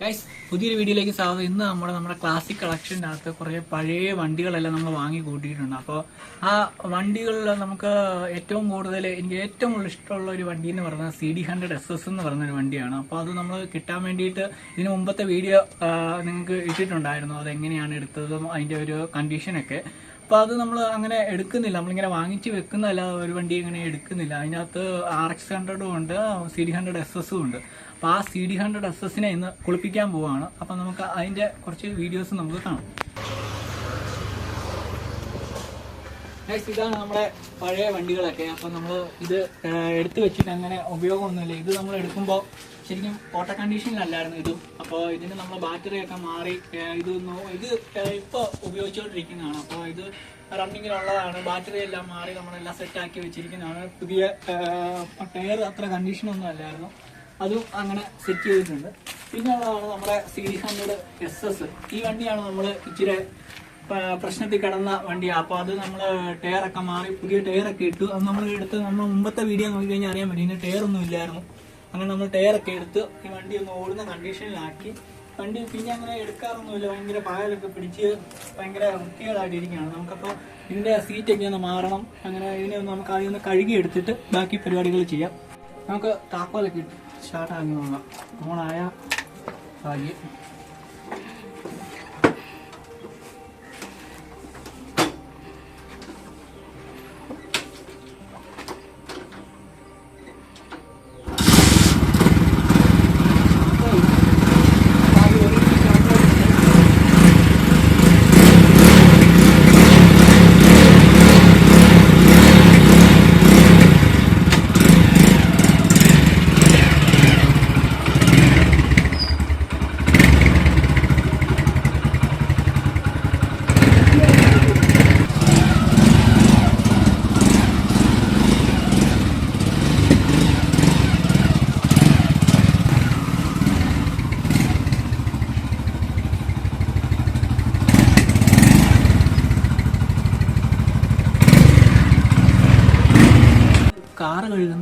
Guys പുതിയൊരു വീഡിയോയിലേക്ക് സ്വാഗതം. ഇന്ന് നമ്മുടെ നമ്മുടെ ക്ലാസിക് കളക്ഷനകത്ത് കുറേ പഴയ വണ്ടികളെല്ലാം നമ്മൾ വാങ്ങി കൂട്ടിയിട്ടുണ്ട്. അപ്പോൾ ആ വണ്ടികളിൽ നമുക്ക് ഏറ്റവും കൂടുതൽ എനിക്ക് ഏറ്റവും കൂടുതൽ ഇഷ്ടമുള്ള ഒരു വണ്ടി എന്ന് പറയുന്നത് C D hundred S S എന്ന് പറയുന്ന ഒരു വണ്ടിയാണ്. അപ്പോൾ അത് നമ്മൾ കിട്ടാൻ വേണ്ടിയിട്ട് ഇതിന് മുമ്പത്തെ വീഡിയോ നിങ്ങൾക്ക് ഇട്ടിട്ടുണ്ടായിരുന്നു. അതെങ്ങനെയാണ് എടുത്തതും അതിന്റെ ഒരു കണ്ടീഷനൊക്കെ അപ്പോൾ അത് നമ്മൾ അങ്ങനെ എടുക്കുന്നില്ല. നമ്മളിങ്ങനെ വാങ്ങിച്ച് വെക്കുന്നതല്ല ഒരു വണ്ടി ഇങ്ങനെ എടുക്കുന്നില്ല. അതിനകത്ത് ആർ എക്സ് ഹൺഡ്രഡും ഉണ്ട് സി ഡി ഹൺഡ്രഡ് എസ് എസും ഉണ്ട്. അപ്പോൾ ആ സി ഡി ഹൺഡ്രഡ് എസ് എസിനെ ഇന്ന് കുളിപ്പിക്കാൻ പോവുകയാണ് അപ്പോൾ നമുക്ക് അതിന്റെ കുറച്ച് വീഡിയോസ് നമുക്ക് കാണാം. ഇതാണ് നമ്മുടെ പഴയ വണ്ടികളൊക്കെ. അപ്പം നമ്മൾ ഇത് എടുത്ത് വെച്ചിട്ട് അങ്ങനെ ഉപയോഗമൊന്നുമില്ല. ഇത് നമ്മൾ എടുക്കുമ്പോൾ ശരിക്കും ഓട്ടോ കണ്ടീഷനിലല്ലായിരുന്നു ഇതും. അപ്പോൾ ഇതിന് നമ്മൾ ബാറ്ററിയൊക്കെ മാറി ഇത് ഇത് ഇപ്പോൾ ഉപയോഗിച്ചുകൊണ്ടിരിക്കുന്നതാണ്. അപ്പോൾ ഇത് റണ്ണിങ്ങിലുള്ളതാണ് ബാറ്ററി എല്ലാം മാറി നമ്മളെല്ലാം സെറ്റാക്കി വെച്ചിരിക്കുന്നതാണ്. പുതിയ ടയർ അത്ര കണ്ടീഷനൊന്നും അല്ലായിരുന്നു. അതും അങ്ങനെ സെറ്റ് ചെയ്തിട്ടുണ്ട്. പിന്നെ ഉള്ളതാണ് നമ്മുടെ സി ഹൺഡ്രഡ് എസ് എസ് ഈ വണ്ടിയാണ് നമ്മൾ ഇച്ചിരി പ്രശ്നത്തിൽ കിടന്ന വണ്ടിയാണ് അപ്പോൾ അത് നമ്മൾ ടയറൊക്കെ മാറി പുതിയ ടയറൊക്കെ ഇട്ടു. അത് നമ്മൾ എടുത്ത് നമ്മൾ മുമ്പത്തെ വീഡിയോ നോക്കിക്കഴിഞ്ഞാൽ അറിയാൻ പറ്റും. ഇതിന് ടയറൊന്നും ഇല്ലായിരുന്നു. അങ്ങനെ നമ്മൾ ടയറൊക്കെ എടുത്ത് ഈ വണ്ടി ഒന്ന് ഓടുന്ന കണ്ടീഷനിലാക്കി വണ്ടി പിന്നെ അങ്ങനെ എടുക്കാറൊന്നുമില്ല. ഭയങ്കര പായലൊക്കെ പിടിച്ച് ഭയങ്കര വൃത്തികേടായിട്ടിരിക്കുകയാണ് നമുക്കപ്പോൾ ഇതിന്റെ സീറ്റൊക്കെ ഒന്ന് മാറണം. അങ്ങനെ ഇതിനെ നമുക്ക് ആദ്യം ഒന്ന് കഴുകി എടുത്തിട്ട് ബാക്കി പരിപാടികൾ ചെയ്യാം. നമുക്ക് താക്കോലൊക്കെ ഇട്ട് സ്റ്റാർട്ടാക്കി നോക്കാം ഓണായ ഭാഗ്യം കാറ് കഴുകുന്ന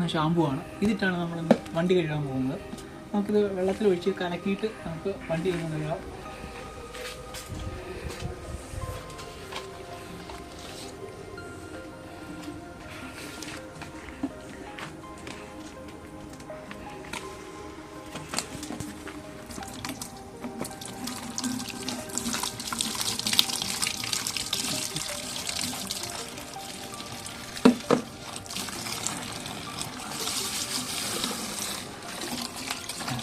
ഷാമ്പു ആണ്. ഇതിട്ടാണ് നമ്മൾ വണ്ടി കഴുകാൻ പോകുന്നത്. നമുക്കിത് വെള്ളത്തിൽ ഒഴിച്ച് കലക്കിയിട്ട് നമുക്ക് വണ്ടി കഴുകാൻ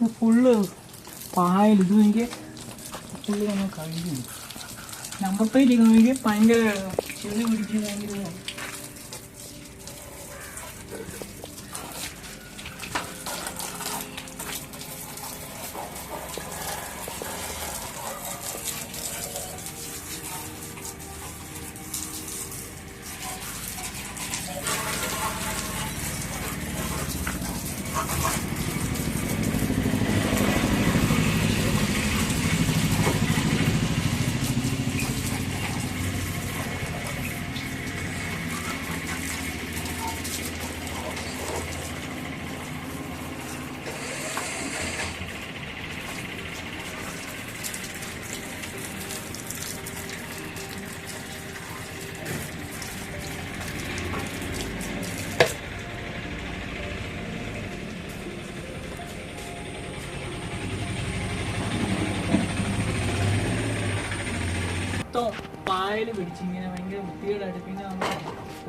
ഇത് ഫുള്ള് പായൽ ഇത് ഫുള്ള് നമ്മൾ കഴിഞ്ഞു നമ്പർ പ്ലേറ്റ് എനിക്ക് ഭയങ്കര ചെളി പിടിച്ച് ഭയങ്കര മൊത്തം പായൽ പിടിച്ച് ഇങ്ങനെ ഭയങ്കര വൃത്തികേടായിട്ട് പിന്നെ നമ്മുടെ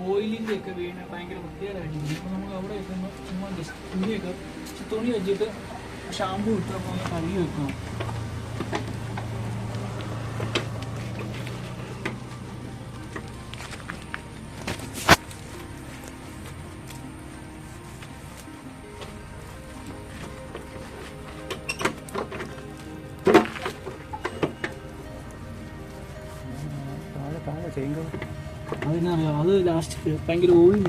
ഓയിലിന്റെ ഒക്കെ വീണ് ഭയങ്കര വൃത്തികേടായിട്ട് അപ്പോൾ നമുക്ക് അവിടെ വെക്കുമ്പോൾ ചുമ്മാ ജസ്റ്റ് തുണിയൊക്കെ തുണി വെച്ചിട്ട് ഷാമ്പു ഇട്ട് ഒന്ന് കഴുകി വെക്കണം. അതിനറിയാം അത് ലാസ്റ്റ് ഭയങ്കര ഓയിൽ.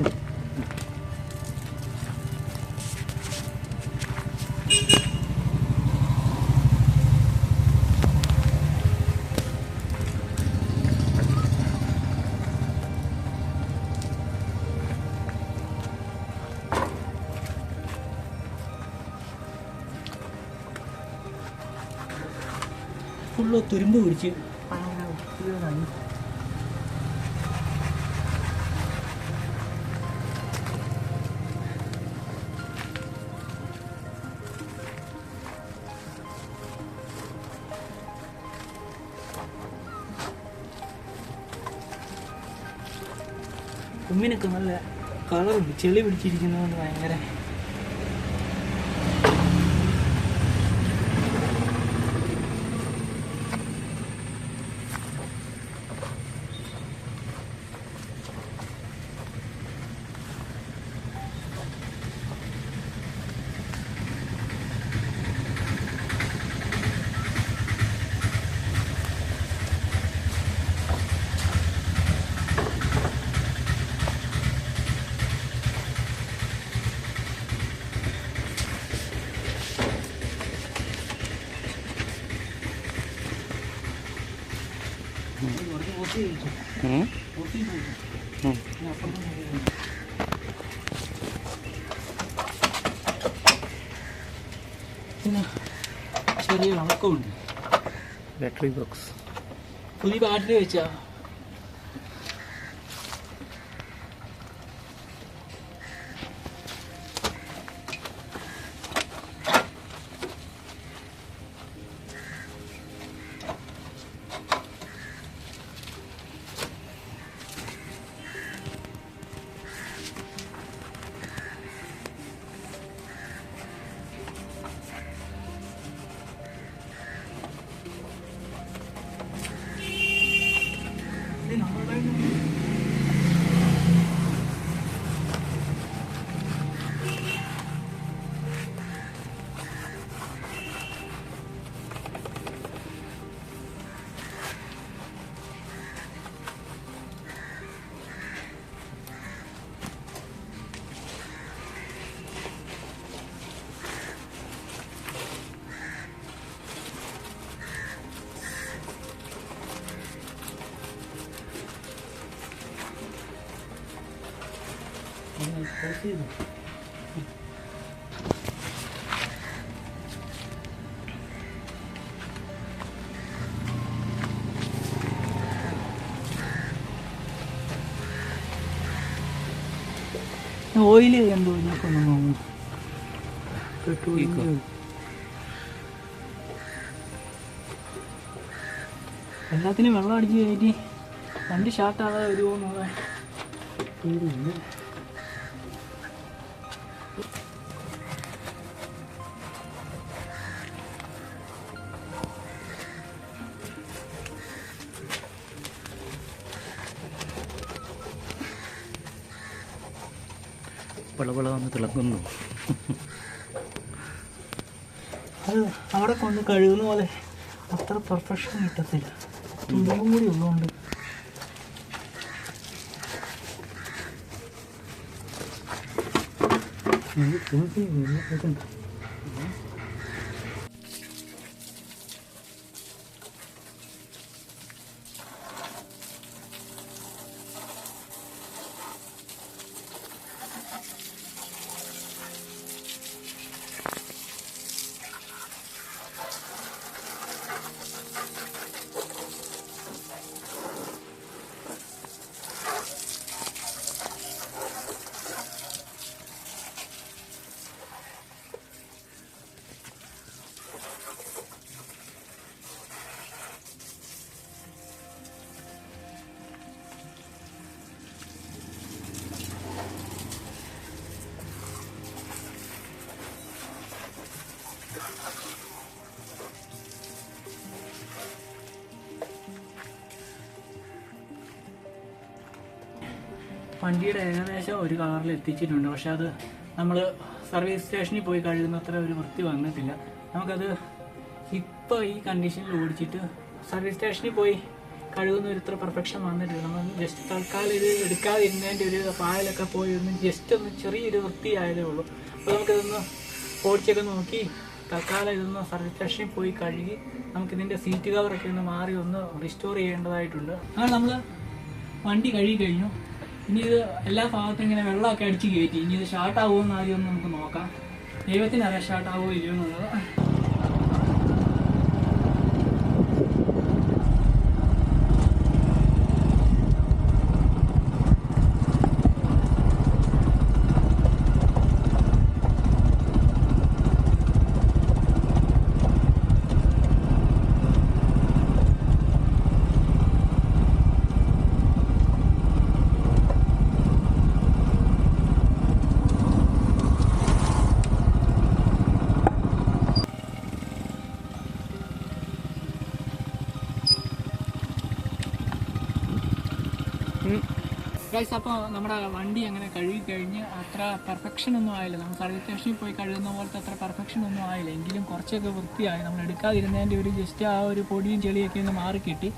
ഫുള്ള് തുരുമ്പ് പിടിച്ച്. ഭയങ്കര ഉമ്മിനൊക്കെ നല്ല കളറുണ്ട് ചെളി പിടിച്ചിരിക്കുന്നതുകൊണ്ട് ഭയങ്കര പിന്നെ ചെറിയ ഇളക്കമുണ്ട് ബാറ്ററി ബോക്സ് പുതിയ ബാറ്ററി വെച്ചാ pause ചെയ്തോ. എന്തോ നോക്കുന്നു. എല്ലാത്തിനും വെള്ളം അടിച്ച് കയറ്റി വണ്ടി ഷാർട്ടാകാതെ വരുമോ പേടിയുണ്ട് പളപള വന്ന് തിളങ്ങുന്നു. അത് അവിടെ കൊണ്ട് കഴുകുന്ന പോലെ അത്ര പെർഫെക്ഷൻ കിട്ടത്തില്ല. തുമ്പും കൂടി ഉള്ളതുകൊണ്ട്. വണ്ടിയുടെ ഏകദേശം ഒരു കളറിൽ എത്തിച്ചിട്ടുണ്ട്. പക്ഷെ അത് നമ്മൾ സർവീസ് സ്റ്റേഷനിൽ പോയി കഴുകുന്നത്ര ഒരു വൃത്തി വന്നിട്ടില്ല. നമുക്കത് ഇപ്പോൾ ഈ കണ്ടീഷനിൽ ഓടിച്ചിട്ട് സർവീസ് സ്റ്റേഷനിൽ പോയി കഴുകുന്ന ഒരു ഇത്ര പെർഫെക്ഷൻ വന്നിട്ടില്ല. നമ്മൾ ജസ്റ്റ് തൽക്കാലം ഇത് എടുക്കാതിരുന്നതിന്റെ ഒരു പായലൊക്കെ പോയി ഒന്ന് ജസ്റ്റ് ഒന്ന് ചെറിയൊരു വൃത്തിയായതേ ഉള്ളൂ. അപ്പോൾ നമുക്കിതൊന്ന് ഓടിച്ചൊക്കെ നോക്കി തൽക്കാലം ഇതൊന്ന് സർവീസ് സ്റ്റേഷനിൽ പോയി കഴുകി നമുക്ക് ഇതിന്റെ സീറ്റ് കവറൊക്കെ ഒന്ന് മാറി ഒന്ന് റിസ്റ്റോർ ചെയ്യേണ്ടതായിട്ടുണ്ട്. അങ്ങനെ നമ്മൾ വണ്ടി കഴുകി കഴിഞ്ഞു. ഇനി ഇത് എല്ലാ ഭാഗത്തും ഇങ്ങനെ വെള്ളമൊക്കെ അടിച്ച് കയറ്റി. ഇനി ഇത് ഷാർട്ടാവുമോ ആവുമെന്ന് ആദ്യം നമുക്ക് നോക്കാം. ദൈവത്തിനറിയാം ഷാർട്ട് ആവുമോ ഇല്ലയോ എന്നുള്ളത്. ഗൈസ് അപ്പോൾ നമ്മുടെ വണ്ടി അങ്ങനെ കഴുകി കഴിഞ്ഞ് അത്ര പെർഫെക്ഷൻ ഒന്നും ആയില്ല. നമ്മൾ സർവീസ് സ്റ്റേഷനിൽ പോയി കഴുകുന്ന പോലത്തെ അത്ര പെർഫെക്ഷൻ ഒന്നും ആയില്ല. എങ്കിലും കുറച്ചൊക്കെ വൃത്തിയായി. നമ്മൾ എടുക്കാതിരുന്നതിന്റെ ഒരു ജസ്റ്റ് ആ ഒരു പൊടിയും ചെളിയൊക്കെ ഒന്ന് മാറി കിട്ടി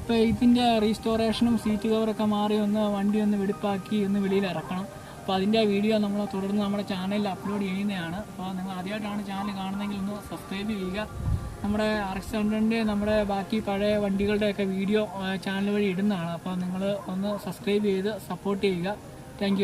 അപ്പോൾ ഇതിന്റെ റീസ്റ്റോറേഷനും സീറ്റ് കവറൊക്കെ മാറി ഒന്ന് വണ്ടി ഒന്ന് വെടിപ്പാക്കി ഒന്ന് വെളിയിൽ ഇറക്കണം. അപ്പോൾ അതിന്റെ വീഡിയോ നമ്മൾ തുടർന്ന് നമ്മുടെ ചാനലിൽ അപ്ലോഡ് ചെയ്യുന്നതാണ്. അപ്പോൾ നിങ്ങൾ ആദ്യമായിട്ടാണ് ചാനൽ കാണുന്നതെങ്കിൽ ഒന്ന് സബ്സ്ക്രൈബ് ചെയ്യുക. നമ്മുടെ ആർ എക്സ് ഹൺഡ്രഡിന്റെ നമ്മുടെ ബാക്കി പഴയ വണ്ടികളുടെയൊക്കെ വീഡിയോ ചാനൽ വഴി ഇടുന്നതാണ്. അപ്പോൾ നിങ്ങൾ ഒന്ന് സബ്സ്ക്രൈബ് ചെയ്ത് സപ്പോർട്ട് ചെയ്യുക. താങ്ക്